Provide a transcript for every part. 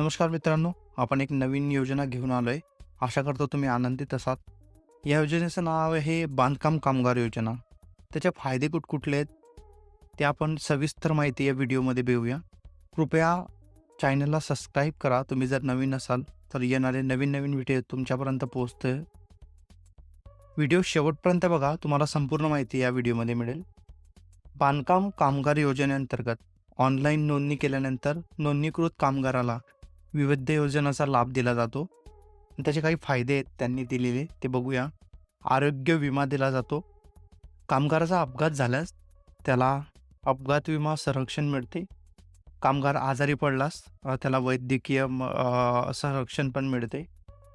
नमस्कार मित्रांनो आपण एक नवीन योजना घेऊन आलो आहे आशा करतो तुम्ही आनंदित असाल. या योजनेचं नाव आहे बांधकाम कामगार योजना. त्याचे फायदे कुठकुठले आहेत? ते आपण सविस्तर माहिती या व्हिडिओमध्ये घेऊया कृपया चॅनलला सबस्क्राईब करा. तुम्ही जर नवीन असाल तर येणारे नवीन नवीन व्हिडिओ तुमच्यापर्यंत पोहोचते व्हिडिओ शेवटपर्यंत बघा. तुम्हाला संपूर्ण माहिती या व्हिडिओमध्ये मिळेल. बांधकाम कामगार योजनेअंतर्गत ऑनलाईन नोंदणी केल्यानंतर नोंदणीकृत कामगाराला विविध योजनांचा लाभ दिला जातो. त्याचे काही फायदे आहेत त्यांनी दिलेले ते बघूया. आरोग्य विमा दिला जातो. कामगाराचा अपघात झाल्यास त्याला अपघात विमा संरक्षण मिळते. कामगार आजारी पडलास त्याला वैद्यकीय म- संरक्षण पण मिळते.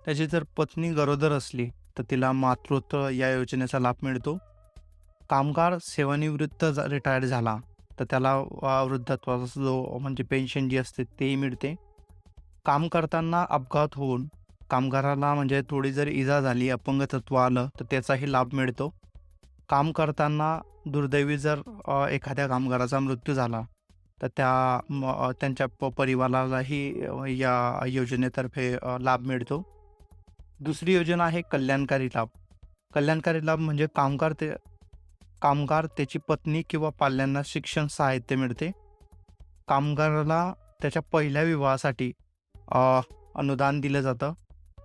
त्याची जर पत्नी गरोदर असली तर तिला मातृत्व या योजनेचा लाभ मिळतो. कामगार सेवानिवृत्त रिटायर्ड झाला तर त्याला वृद्धत्वाचा जो म्हणजे पेन्शन जी असते तेही मिळते. काम करताना अपघात होऊन कामगाराला म्हणजे थोडी जर इजा झाली अपंगतत्व आलं तर त्याचाही लाभ मिळतो. काम करताना दुर्दैवी जर एखाद्या कामगाराचा मृत्यू झाला तर त्या म- त्यांच्या प परिवारालाही या योजनेतर्फे लाभ मिळतो. दुसरी योजना आहे कल्याणकारी लाभ. कल्याणकारी लाभ म्हणजे कामगार ते कामगार त्याची पत्नी किंवा पाल्यांना शिक्षण साहित्य मिळते. कामगाराला त्याच्या पहिल्या विवाहासाठी अनुदान दिलं जातं.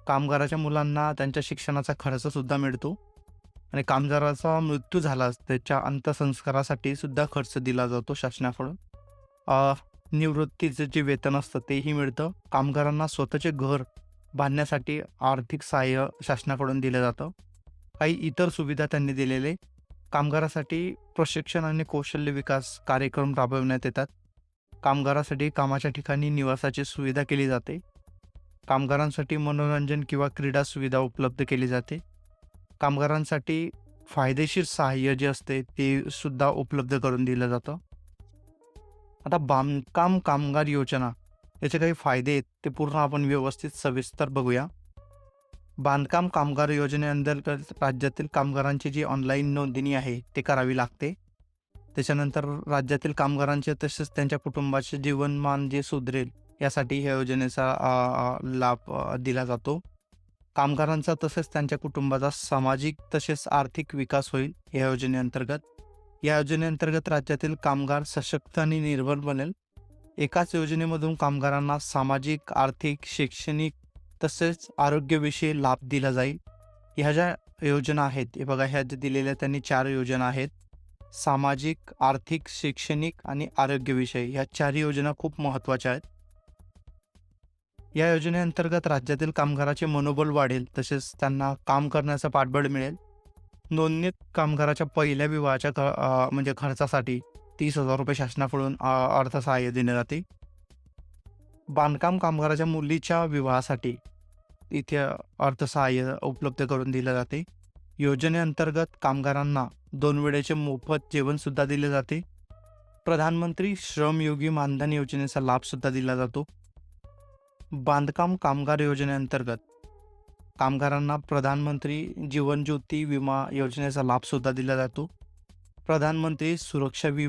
कामगाराच्या मुलांना त्यांच्या शिक्षणाचा खर्चसुद्धा मिळतो. आणि कामगाराचा मृत्यू झाला त्याच्या अंत्यसंस्कारासाठी सुद्धा खर्च दिला जातो शासनाकडून. निवृत्तीचं जे वेतन असतं तेही मिळतं. कामगारांना स्वतःचे घर बांधण्यासाठी आर्थिक सहाय्य शासनाकडून दिलं जातं. काही इतर सुविधा त्यांनी दिलेले. कामगारासाठी प्रशिक्षण आणि कौशल्य विकास कार्यक्रम राबविण्यात येतात. कामगारासाठी कामाच्या ठिकाणी निवासाची सुविधा केली जाते. कामगारांसाठी मनोरंजन किंवा क्रीडा सुविधा उपलब्ध केली जाते. कामगारांसाठी फायदेशीर सहाय्य जे असते ते सुद्धा उपलब्ध करून दिलं जातं. आता बांधकाम कामगार योजना याचे काही फायदे आहेत ते पूर्ण आपण व्यवस्थित सविस्तर बघूया. बांधकाम कामगार योजनेअंतर्गत राज्यातील कामगारांची जी ऑनलाईन नोंदणी आहे ते करावी लागते. त्याच्यानंतर राज्यातील कामगारांचे तसेच त्यांच्या कुटुंबाचे जीवनमान जे सुधरेल यासाठी ह्या योजनेचा लाभ दिला जातो. कामगारांचा तसेच त्यांच्या कुटुंबाचा सामाजिक तसेच आर्थिक विकास होईल या योजनेअंतर्गत या योजनेअंतर्गत राज्यातील कामगार सशक्त आणि निर्भर बनेल. एकाच योजनेमधून कामगारांना सामाजिक आर्थिक शैक्षणिक तसेच आरोग्यविषयी लाभ दिला जाईल. ह्या ज्या योजना आहेत हे बघा ह्या ज्या दिलेल्या त्यांनी चार योजना आहेत. सामाजिक आर्थिक शैक्षणिक आणि आरोग्यविषयी ह्या चार योजना खूप महत्त्वाच्या आहेत. या योजनेअंतर्गत राज्यातील कामगाराचे मनोबल वाढेल तसेच त्यांना काम करण्याचं पाठबळ मिळेल. नोंदणीत कामगाराच्या पहिल्या विवाहाच्या ख म्हणजे खर्चासाठी तीस हजार रुपये शासनाकडून अर्थसहाय्य देण्यात जाते. बांधकाम कामगाराच्या मुलीच्या विवाहासाठी इथे अर्थसहाय्य उपलब्ध करून दिले जाते. योजनेअंतर्गत कामगारांना दोन वेळेचे मोफत जेवणसुद्धा दिले जाते. प्रधानमंत्री श्रमयोगी मानधन योजनेचा लाभसुद्धा दिला जातो. बांधकाम कामगार योजनेअंतर्गत कामगारांना प्रधानमंत्री जीवन ज्योती विमा योजनेचा लाभसुद्धा दिला जातो. प्रधानमंत्री सुरक्षा वि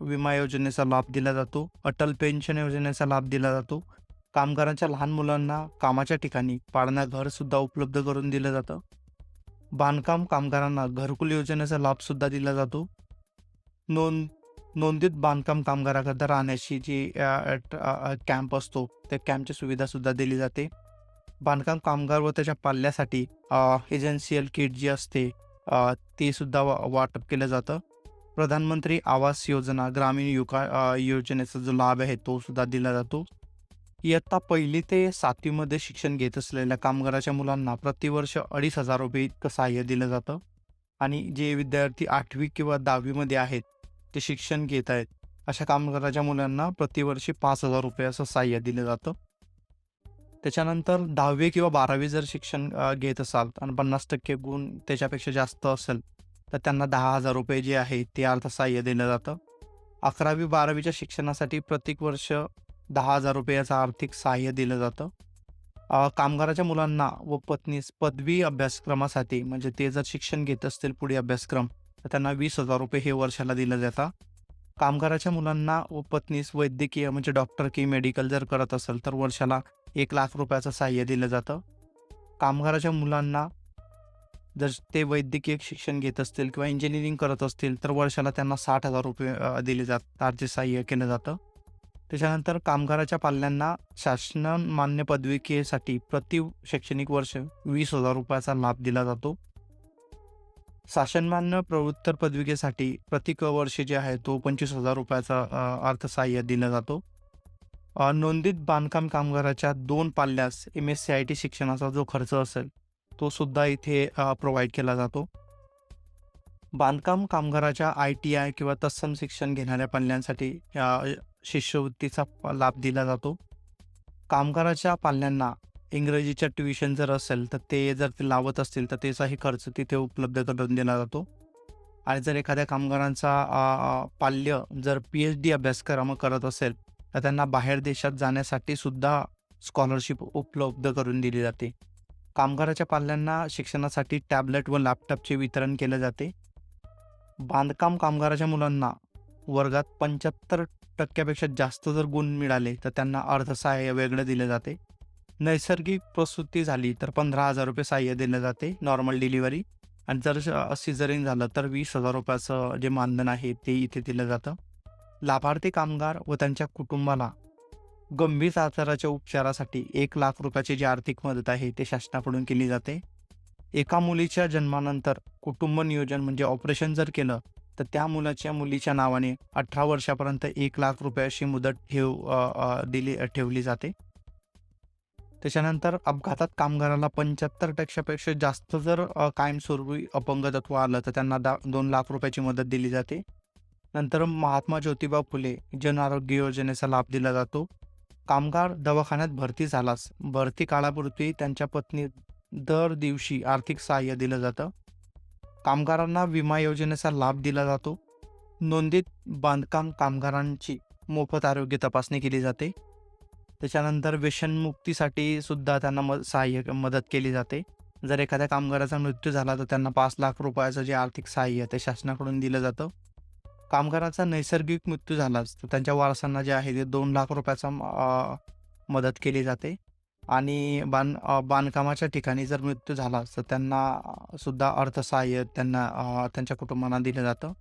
विमा योजनेचा लाभ दिला जातो. अटल पेन्शन योजनेचा लाभ दिला जातो. कामगारांच्या लहान मुलांना कामाच्या ठिकाणी पाळणाघरसुद्धा उपलब्ध करून दिलं जातं. बांधकाम कामगारांना घरकुल योजनेचा लाभसुद्धा दिला जातो. नोंद नोंदीत बांधकाम कामगाराकरता राहण्याची जी ट- कॅम्प असतो त्या कॅम्पची सुविधासुद्धा दिली जाते. बांधकाम कामगार व त्याच्या पाल्यासाठी एजन्सियल किट जी असते ते सुद्धा वा वाटप केलं जातं. प्रधानमंत्री आवास योजना ग्रामीण युका योजनेचा जो लाभ आहे तो सुद्धा दिला जातो. इयत्ता पहिली ते सातवीमध्ये शिक्षण घेत असलेल्या कामगाराच्या मुलांना प्रतिवर्ष अडीच हजार रुपये इतकं सहाय्य दिलं जातं. आणि जे विद्यार्थी आठवी किंवा दहावीमध्ये आहेत ते शिक्षण घेत आहेत अशा कामगाराच्या मुलांना प्रतिवर्षी पाच हजार रुपये असं सहाय्य दिलं जातं. त्याच्यानंतर दहावी किंवा बारावी जर शिक्षण घेत असाल आणि पन्नास टक्के गुण त्याच्यापेक्षा जास्त असेल तर त्यांना दहा हजार रुपये जे आहे ते अर्थसहाय्य दिलं जातं. अकरावी बारावीच्या शिक्षणासाठी प्रत्येक वर्ष दहा हजार रुपयाचं आर्थिक सहाय्य दिलं जातं. कामगाराच्या मुलांना व पत्नीस पदवी अभ्यासक्रमासाठी म्हणजे ते जर शिक्षण घेत असतील पुढे अभ्यासक्रम तर त्यांना वीस हजार रुपये हे वर्षाला दिलं जातं. कामगाराच्या मुलांना व पत्नीस वैद्यकीय म्हणजे डॉक्टर की मेडिकल जर करत असेल तर वर्षाला एक लाख रुपयाचं सहाय्य दिलं जातं. कामगाराच्या मुलांना जर ते वैद्यकीय शिक्षण घेत असतील किंवा इंजिनिअरिंग करत असतील तर वर्षाला त्यांना साठ हजार रुपये दिले जात आर्थिक सहाय्य केलं जातं. त्याच्यानंतर कामगाराच्या पाल्यांना शासन मान्य पदविकेसाठी प्रति शैक्षणिक वर्ष वीस हजार रुपयाचा लाभ दिला जातो. शासनमान्य प्रवृत्तर पदविकेसाठी प्रति क वर्षी जे आहे तो पंचवीस हजार रुपयाचा अर्थसहाय्य दिला जातो. नोंदीत नोंदित बांधकाम कामगाराच्या दोन पाल्यास M S C I T शिक्षणाचा जो खर्च असेल तो सुद्धा इथे प्रोव्हाइड केला जातो. बांधकाम कामगाराच्या आय टी आय किंवा तत्सम शिक्षण घेणाऱ्या पाल्यांसाठी शिष्यवृत्तीचा प- लाभ दिला जातो. कामगाराच्या पाल्यांना इंग्रजीच्या ट्युशन जर असेल तर ते जर ते लावत असतील तर त्याचाही खर्च तिथे उपलब्ध करून दिला जातो. आणि जर एखाद्या कामगारांचा पाल्य जर पी एच डी अभ्यासक्रम करत असेल तर त्यांना बाहेर देशात जाण्यासाठी सुद्धा स्कॉलरशिप उपलब्ध करून दिली जाते. कामगाराच्या पाल्यांना शिक्षणासाठी टॅबलेट व लॅपटॉपचे वितरण केले जाते. बांधकाम कामगाराच्या मुलांना वर्गात पंच्याहत्तर टक्क्यापेक्षा जास्त जर गुण मिळाले तर त्यांना अर्थसहाय्य वेगळं दिले जाते. नैसर्गिक प्रसूती झाली तर पंधरा हजार रुपये सहाय्य दिलं जाते नॉर्मल डिलिव्हरी आणि जर सिझरिंग झालं तर वीस हजार रुपयाचं जे मानधन आहे ते इथे दिलं जातं. लाभार्थी कामगार व त्यांच्या कुटुंबाला गंभीर आजाराच्या उपचारासाठी एक लाख रुपयाची जी आर्थिक मदत आहे ते शासनाकडून केली जाते. एका मुलीच्या जन्मानंतर कुटुंब नियोजन म्हणजे ऑपरेशन जर केलं तर त्या मुलाच्या मुलीच्या नावाने अठरा वर्षापर्यंत एक लाख रुपयाची मुदत ठेव दिली ठेवली जाते. त्याच्यानंतर अपघातात कामगाराला पंच्याहत्तर टक्क्यापेक्षा जास्त जर कायमस्वरूपी अपंगत्व आलं तर त्यांना दा दोन लाख रुपयाची मदत दिली जाते. नंतर महात्मा ज्योतिबा फुले जन आरोग्य योजनेचा लाभ दिला जातो. कामगार दवाखान्यात भरती झालास भरती काळापुरती त्यांच्या पत्नी दर दिवशी आर्थिक सहाय्य दिलं जातं. कामगारांना विमा योजनेचा लाभ दिला जातो. नोंदित बांधकाम कामगारांची मोफत आरोग्य तपासणी केली जाते. त्याच्यानंतर व्यसनमुक्तीसाठी सुद्धा त्यांना मद सहाय्य मदत केली जाते. जर एखाद्या कामगाराचा मृत्यू झाला तर त्यांना पाच लाख रुपयाचं जे आर्थिक सहाय्य ते शासनाकडून दिलं जातं. कामगाराचा नैसर्गिक मृत्यू झालाच तर त्यांच्या वारसांना जे आहे ते दोन लाख रुपयाचा मदत केली जाते. आणि बांध बांधकामाच्या ठिकाणी जर मृत्यू झाला तर त्यांना सुद्धा अर्थसहाय्य त्यांना त्यांच्या कुटुंबांना दिलं जातं.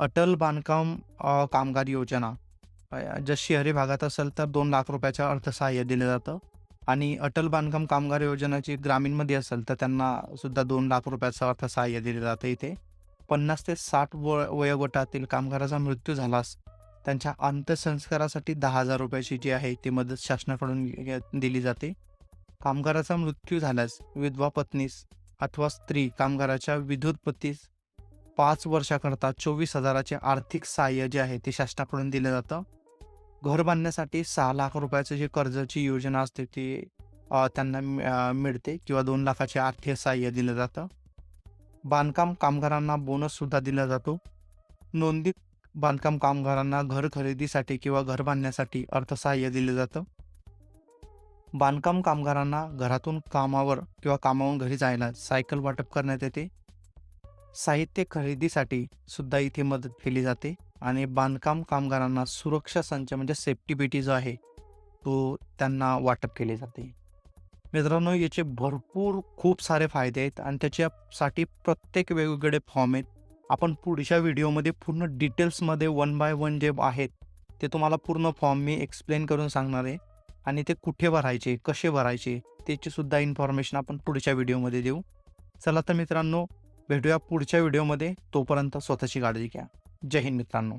अटल बांधकाम कामगार योजना जर शहरी भागात असेल तर दोन लाख रुपयाचं अर्थसहाय्य दिलं जातं. आणि अटल बांधकाम कामगार योजनाची ग्रामीणमध्ये असेल तर त्यांना सुद्धा दोन लाख रुपयाचं अर्थसहाय्य दिलं जातं इथे. पन्नास ते साठ व वयोगटातील कामगाराचा मृत्यू झालास त्यांच्या अंत्यसंस्कारासाठी दहा हजार रुपयाची जी आहे ती मदत शासनाकडून दिली जाते. कामगाराचा मृत्यू झाल्यास विधवा पत्नीस अथवा स्त्री कामगाराच्या विद्युत पतीस पाच वर्षाकरता चोवीस हजाराचे आर्थिक सहाय्य जे आहे ते शासनाकडून दिलं जातं. घर बांधण्यासाठी सहा लाख रुपयाचं जे कर्जाची योजना असते ती त्यांना मि- मिळते किंवा दोन लाखाचे आर्थिक सहाय्य दिलं जातं. बांधकाम कामगारांना बोनससुद्धा दिला जातो. नोंदीत बांधकाम कामगारांना घर खरेदीसाठी किंवा घर बांधण्यासाठी अर्थसहाय्य दिलं जातं. बांधकाम कामगारांना घरातून कामावर किंवा कामावरून घरी जायला सायकल वाटप करण्यात येते. साहित्य खरेदीसाठी सुद्धा इथे मदत केली जाते आणि बांधकाम कामगारांना सुरक्षा संच म्हणजे सेफ्टी पेटी जो आहे तो त्यांना वाटप केले जाते. मित्रांनो याचे भरपूर खूप सारे फायदे आहेत आणि त्याच्यासाठी प्रत्येक वेगवेगळे फॉर्म आहेत. आपण पुढच्या व्हिडिओमध्ये पूर्ण डिटेल्समध्ये वन बाय वन जे आहेत ते तुम्हाला पूर्ण फॉर्म मी एक्सप्लेन करून सांगणार आहे. आणि ते कुठे भरायचे कसे भरायचे त्याचीसुद्धा इन्फॉर्मेशन आपण पुढच्या व्हिडिओमध्ये देऊ. चला तर मित्रांनो भेटूया पुढच्या व्हिडिओमध्ये. तोपर्यंत स्वतःची काळजी घ्या. जय हिंद मित्रांनो.